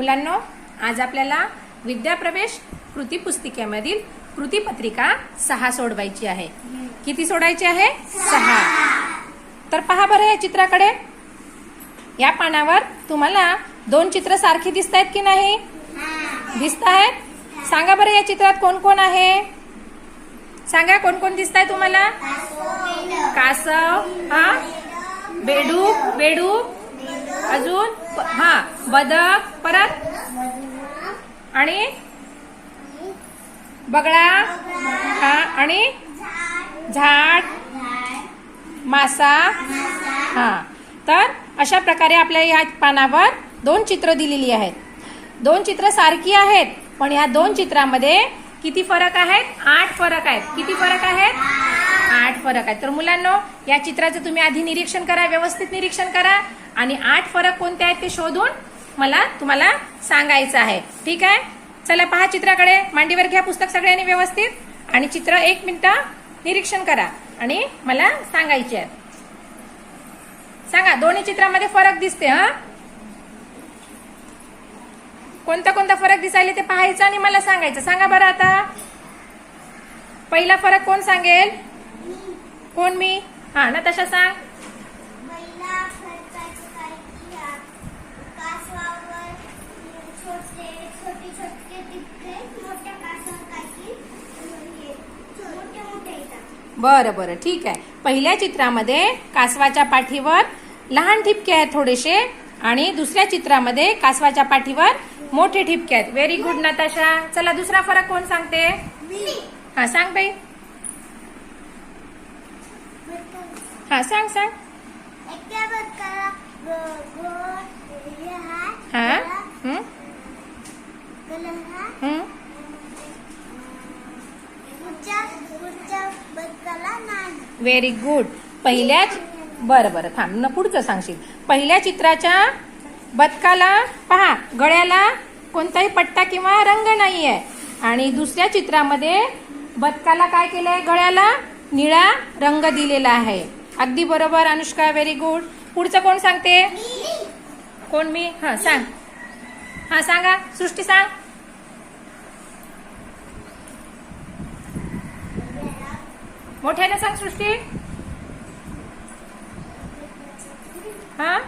मुलांनो आज आपल्याला विद्याप्रवेश कृती पुस्तिकेमधील कृतीपत्रिका सहा सोडवायची आहे. किती सोडायची आहे? सहा. तर पहा बरं या चित्राकडे. या पानावर तुम्हाला दोन चित्र सारखी दिसत आहेत की नाही? दिसत आहेत? सांगा बरं या चित्रात कोण कोण आहे? सांगा कोण कोण दिसत आहे तुम्हाला? कासव हा? बेडूक बेडूक अजून? हा बदक परत. आणि? बगळा. हा आणि? झाड. मासा. हा. तर अशा प्रकारे आपल्या या पानावर दोन चित्र दिलेली आहेत. दोन चित्र सारखी आहेत पण या दोन चित्रामध्ये किती फरक आहेत? आठ फरक आहेत. किती फरक आहेत? आठ फरक आहेत. तर मुलांनो या चित्राचं तुम्ही आधी निरीक्षण करा व्यवस्थित निरीक्षण करा. आणि आठ फरक कोणते आहेत ते शोधून मला तुम्हाला सांगायचं आहे. ठीक आहे? चला पहा चित्राकडे. मांडीवर घ्या पुस्तक सगळ्यांनी व्यवस्थित. आणि चित्र एक मिनिटं निरीक्षण करा. आणि मला सांगायचे आहे सांगा दोन्ही चित्रामध्ये फरक दिसते हा? कोणता कोणता फरक दिसायला ते पाहायचं आणि मला सांगायचं. सांगा बरं आता. पहिला फरक कोण सांगेल? कोण मी? हा ना तशा सांग. बरं बरं ठीक आहे. पहिल्या चित्रामध्ये कासवाच्या पाठीवर लहान ठिपके आहेत थोडेसे आणि दुसऱ्या चित्रामध्ये कासवाच्या पाठीवर मोठे ठिपके आहेत. Very good Natasha. चला दुसरा फरक कोण सांगते? हा सांग बाई. हा सांग सांग. हा? व्हेरी गुड पहिल्याच बरं बरं थांब न पुढचं सांगशील. पहिल्या चित्राच्या बदकाला पहा गळ्याला कोणताही पट्टा किंवा रंग नाही आहे आणि दुसऱ्या चित्रामध्ये बदकाला काय केलंय? गळ्याला निळा रंग दिलेला आहे. अगदी बरोबर अनुष्का व्हेरी गुड पुढचं कोण सांगते? कोण मी? हा सांग. हा सांगा. सृष्टी सांग. मोठ्याने सांग सृष्टी. हा?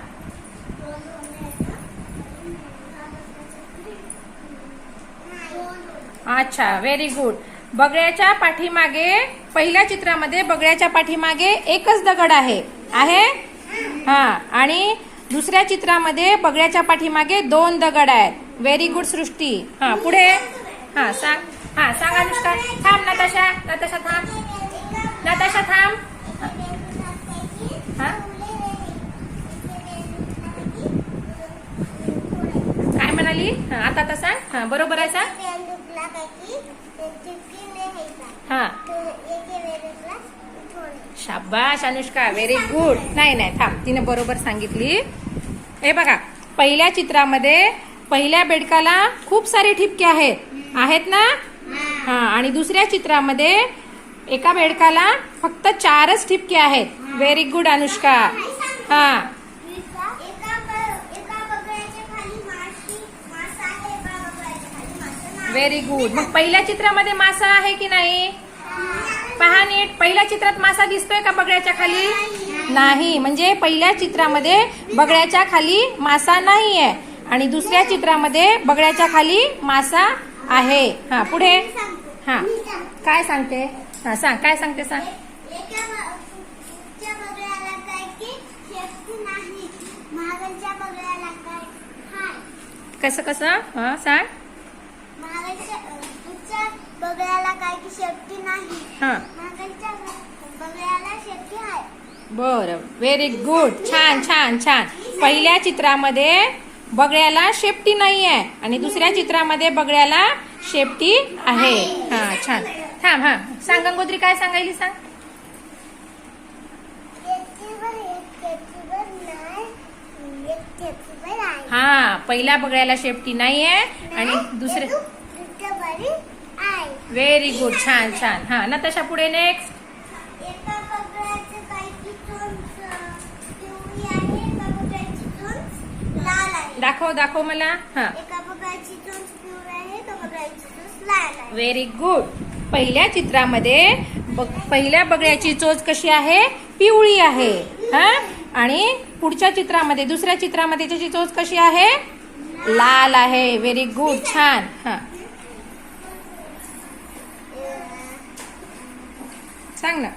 अच्छा व्हेरी गुड बगड्याच्या पाठीमागे पहिल्या चित्रामध्ये बगड्याच्या पाठीमागे एकच दगड आहे. आहे? हा. आणि दुसऱ्या चित्रामध्ये बगड्याच्या पाठीमागे दोन दगड आहेत. Very good Srishti. हा पुढे. हा सांग. हा सांग अनुष्का. थांब नताशा. नताशा थांब नताशा थांब हा काय म्हणाली हा आता आता सांग हा बरोबर आहे सांग बेंदूकला काही चिपकी नाही हा. शाबाश अनुष्का. व्हेरी गुड नाही नाही थांब. तिने बरोबर सांगितली. हे बघा पहिल्या चित्रामध्ये पहिल्या बेडकाला खूप सारे ठिपके आहेत. आहेत ना? हा आणि दुसऱ्या चित्रामध्ये एका बेडकाला फक्त चारच ठिपके आहेत. Very good Anushka. हा एका ब- एका बगळ्याच्या खाली माशी मासा आहे एका बगळ्याच्या खाली मासा नाही व्हेरी गुड मग पहिल्या चित्रामध्ये मासा आहे की नाही? पहा नीट. पहिल्या चित्रात मासा दिसतोय का बगड्याच्या खाली? नाही. म्हणजे पहिल्या चित्रामध्ये बगड्याच्या खाली मासा नाही आहे आणि दुसऱ्या चित्रामध्ये बगड्याच्या खाली मासा आहे. हा पुढे. हा. काय सांगते? हा सांग. काय सांगते सांग? कसं कसं? हा सांग. बगळ्याला काय की शेपटी नाही. हा. महागलच्या बगळ्याला शेपटी आहे. बरं. व्हेरी गुड छान छान छान. पहिल्या चित्रामध्ये बगड्याला शेपटी नाही आहे आणि दुसऱ्या चित्रामध्ये बगड्याला शेपटी आहे. हा छान. थांब हा. सांग गंगोत्री काय सांगायली सांग. हा पहिल्या बगड्याला शेपटी नाही आहे आणि दुसरे दुसऱ्या व्हेरी गुड छान छान. हा नताशा पुढे नेक्स्ट दाखव दाखव मला. हा. व्हेरी गुड पहिल्या चित्रामध्ये पहिल्या बगड्याची चोच कशी आहे? पिवळी आहे. हा? आणि पुढच्या चित्रामध्ये दुसऱ्या चित्रामध्ये त्याची चोच कशी आहे? लाल आहे. व्हेरी गुड छान. हा. सांग ना.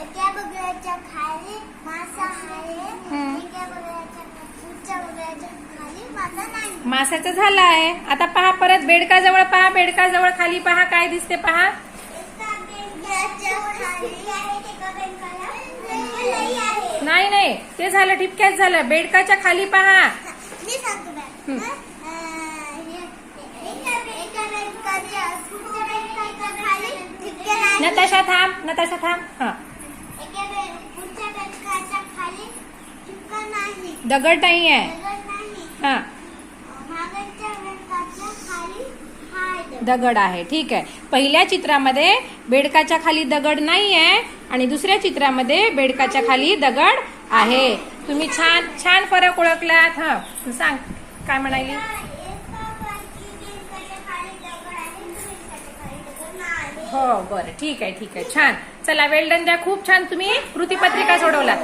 एका बघायच्या खाली मासा आहे. खाली मासा नाही. मासाचं झालं आहे आता पहा परत बेडका जवळ पहा. बेडका जवळ खाली पहा. काय दिसते पहा. नाही नाही. ते झालं ठिपक्यात झालं. बेडकाच्या खाली पहा. मी सांगतो मॅम हम्म. अं, हे- एका एका बेंकाच्या पुढच्या बेंकाच्या खाली ठिपके नाही नताशा थांब. नताशा थांब. हा. दगड नाही आहे. दगड नाही. हा. दगड. आहे. ठीक आहे. पहिल्या चित्रामध्ये बेडकाच्या खाली दगड नाही आहे आणि दुसऱ्या चित्रामध्ये बेडकाच्या खाली दगड आहे. तुम्ही छान छान फरक ओळखलात. हा. सांग काय म्हणाली? हो बरं. ठीक आहे ठीक आहे. छान. चला वेल डन द्या. खूप छान तुम्ही कृतीपत्रिका सोडवलात.